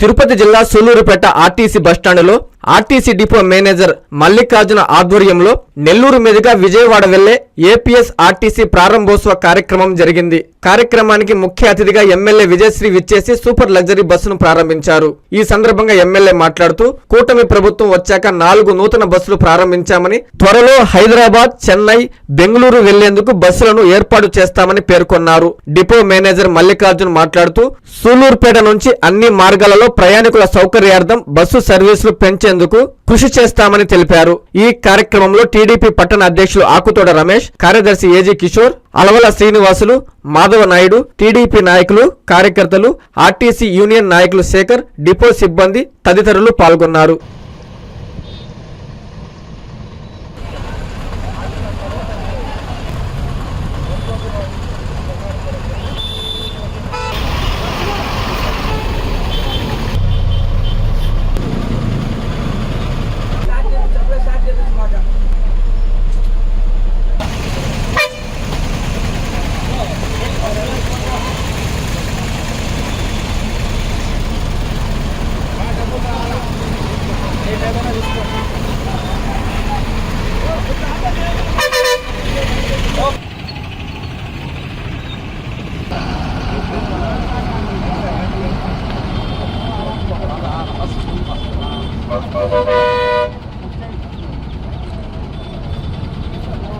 తిరుపతి జిల్లా సూలూరుపేట ఆర్టీసీ బస్టాండ్లో RTC depot manager Mallikarjuna ఆధ్వర్యంలో నెల్లూరు మీదుగా విజయవాడ వెళ్ళే ఏపీఎస్ ఆర్టీసీ ప్రారంభోత్సవ కార్యక్రమం జరిగింది. కార్యక్రమానికి ముఖ్య అతిథిగా ఎమ్మెల్యే విజయశ్రీ విచ్చేసి సూపర్ లగ్జరీ బస్సును ప్రారంభించారు. ఈ సందర్భంగా ఎమ్మెల్యే మాట్లాడుతూ కూటమి ప్రభుత్వం వచ్చాక నాలుగు నూతన బస్సులు ప్రారంభించామని త్వరలో హైదరాబాద్ చెన్నై బెంగళూరు వెళ్ళేందుకు బస్సులను ఏర్పాటు చేస్తామని పేర్కొన్నారు. డిపో మేనేజర్ మల్లికార్జున్ మాట్లాడుతూ సూలూరుపేట నుంచి అన్ని మార్గాలలో ప్రయాణికుల సౌకర్యార్థం బస్సు సర్వీసులు పెంచేందుకు కృషి చేస్తామని తెలిపారు. ఈ కార్యక్రమంలో టీడీపీ పట్టణ అధ్యక్షులు ఆకుతోడ రమేష్ కార్యదర్శి A G Kishore Alavala Srinivasulu Madhava Naidu TDP నాయకులు కార్యకర్తలు ఆర్టీసీ యూనియన్ నాయకులు శేఖర్ డిపో సిబ్బంది తదితరులు పాల్గొన్నారు.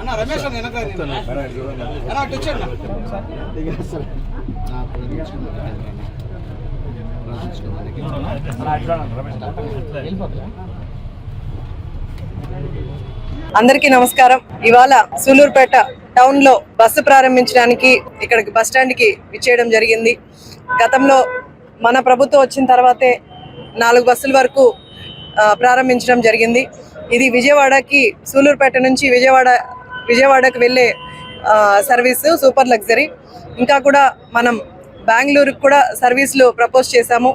అన్న రమేష్ అన్న వెనక రండి. అన్న అటు వచ్చాడు అన్న. అందరికీ నమస్కారం. ఇవాళ సూలూరుపేట టౌన్లో బస్సు ప్రారంభించడానికి ఇక్కడికి బస్ స్టాండ్కి విచ్చేయడం జరిగింది. గతంలో మన ప్రభుత్వం వచ్చిన తర్వాతే నాలుగు బస్సుల వరకు ప్రారంభించడం జరిగింది. ఇది విజయవాడకి సూలూరుపేట నుంచి విజయవాడ విజయవాడకు వెళ్ళే సర్వీస్ సర్వీసు సూపర్ లగ్జరీ. ఇంకా కూడా మనం బెంగళూరుకి కూడా సర్వీసులు ప్రపోజ్ చేశాము.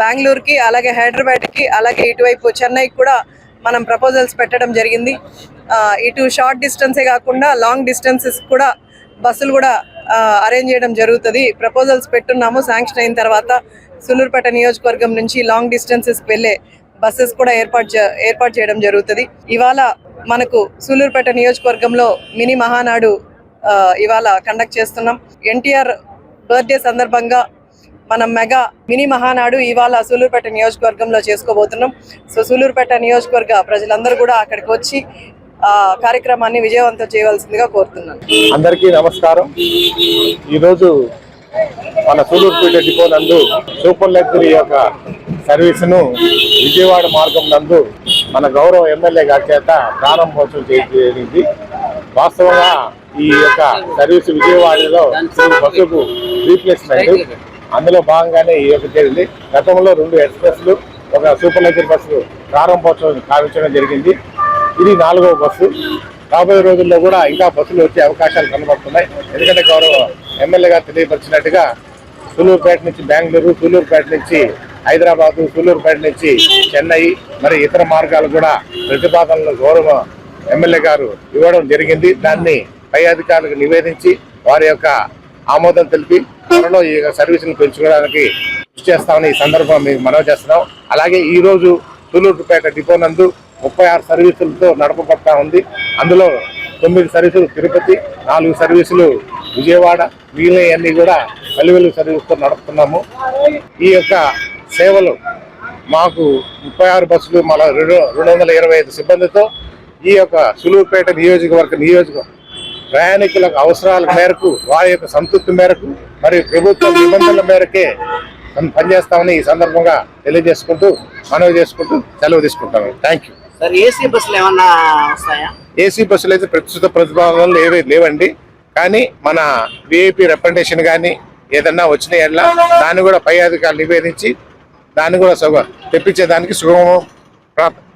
బెంగళూరుకి అలాగే హైదరాబాద్కి అలాగే ఇటువైపు చెన్నైకి కూడా మనం ప్రపోజల్స్ పెట్టడం జరిగింది. ఇటు షార్ట్ డిస్టెన్సే కాకుండా లాంగ్ డిస్టెన్సెస్ కూడా బస్సులు కూడా అరేంజ్ చేయడం జరుగుతుంది. ప్రపోజల్స్ పెట్టున్నాము శాంక్షన్ అయిన తర్వాత సులూరుపేట నియోజకవర్గం నుంచి లాంగ్ డిస్టెన్సెస్కి వెళ్ళే బస్సెస్ కూడా ఏర్పాటు చే- ఏర్పాటు చేయడం జరుగుతుంది. ఇవాళ మనకు సూలూరుపేట నియోజకవర్గంలో మినీ మహానాడు ఇవాళ కండక్ట్ చేస్తున్నాం. ఎన్టీఆర్ బర్త్డే సందర్భంగా మనం మెగా మినీ మహానాడు ఇవాళ సూలూరుపేట నియోజకవర్గంలో చేసుకోబోతున్నాం. సో సూలూరుపేట నియోజకవర్గ ప్రజలందరూ కూడా అక్కడికి వచ్చి ఆ కార్యక్రమాన్ని విజయవంతం చేయవలసిందిగా కోరుతున్నాను. అందరికీ నమస్కారం. ఈరోజు మన సూలూరుపేట డిపో నందు సూపర్ లగ్జరీ యొక్క సర్వీసును విజయవాడ మార్గం నందు మన గౌరవ ఎమ్మెల్యే గారి చేత ప్రారంభోత్సవం చేయడం జరిగింది. వాస్తవంగా ఈ యొక్క సర్వీస్ విజయవాడలో బస్సుకు రీప్లేస్మెంట్ అందులో భాగంగానే ఈ యొక్క జరిగింది. గతంలో రెండు ఎక్స్ప్రెస్లు ఒక సూపర్ లగ్జరీ బస్సు ప్రారంభోత్సవం కావించడం జరిగింది. ఇది నాలుగవ బస్సు. రాబోయే రోజుల్లో కూడా ఇంకా బస్సులు వచ్చే అవకాశాలు కనబడుతున్నాయి. ఎందుకంటే గౌరవ ఎమ్మెల్యే గారు తెలియపరిచినట్టుగా సూలూరుపేట నుంచి బెంగళూరు సూలూరుపేట నుంచి హైదరాబాద్ సూలూరుపేట నుంచి చెన్నై మరి ఇతర మార్గాలు కూడా ప్రతిపాదనలు గౌరవ ఎమ్మెల్యే గారు ఇవ్వడం జరిగింది. దాన్ని పై అధికారులకు నివేదించి వారి యొక్క ఆమోదం తెలిపి త్వరలో ఈ సర్వీసులు పెంచుకోవడానికి కృషి చేస్తామని ఈ సందర్భంగా మీకు మనవి చేస్తున్నాం. అలాగే ఈ రోజు సూలూరుపేట డిపో నందు ముప్పై ఆరు సర్వీసులతో నడపబడతా ఉంది. అందులో తొమ్మిది సర్వీసులు తిరుపతి నాలుగు సర్వీసులు విజయవాడ మిగిలినవన్నీ కూడా వెలువెలు సర్వీసుతో నడుపుతున్నాము. ఈ యొక్క సేవలు. మాకు ముప్పై ఆరు బస్సులు మళ్ళా రెండు రెండు వందల ఇరవై ఐదు సిబ్బందితో ఈ యొక్క సులువుపేట నియోజకవర్గ నియోజక ప్రయాణికులకు అవసరాల మేరకు వారి యొక్క సంతృప్తి మేరకు మరియు ప్రభుత్వ నిబంధనల మేరకే మనం పనిచేస్తామని ఈ సందర్భంగా తెలియజేసుకుంటూ మనవి చేసుకుంటూ సెలవు తీసుకుంటాము. థ్యాంక్ యూ సార్ ఏసీ బస్సులు ఏమన్నా వస్తాయా? ఏసీ బస్సులు అయితే ప్రస్తుత ప్రతిపాదనలు ఏవీ లేవండి. కానీ మన విఐపి రిప్రజెంటేషన్ కానీ ఏదన్నా వచ్చినాయల్లా దాన్ని కూడా పై అధికారులు నివేదించి దాన్ని కూడా సుగ తెప్పించేదానికి సుగమ ప్ర-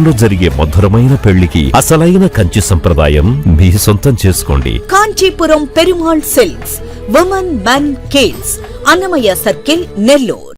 జీవితంలో జరిగే మధురమైన పెళ్ళికి అసలైన కంచి సంప్రదాయం మీ సొంతం చేసుకోండి. Kanchipuram Perumal silks women men kids Annamayya circle Nellore.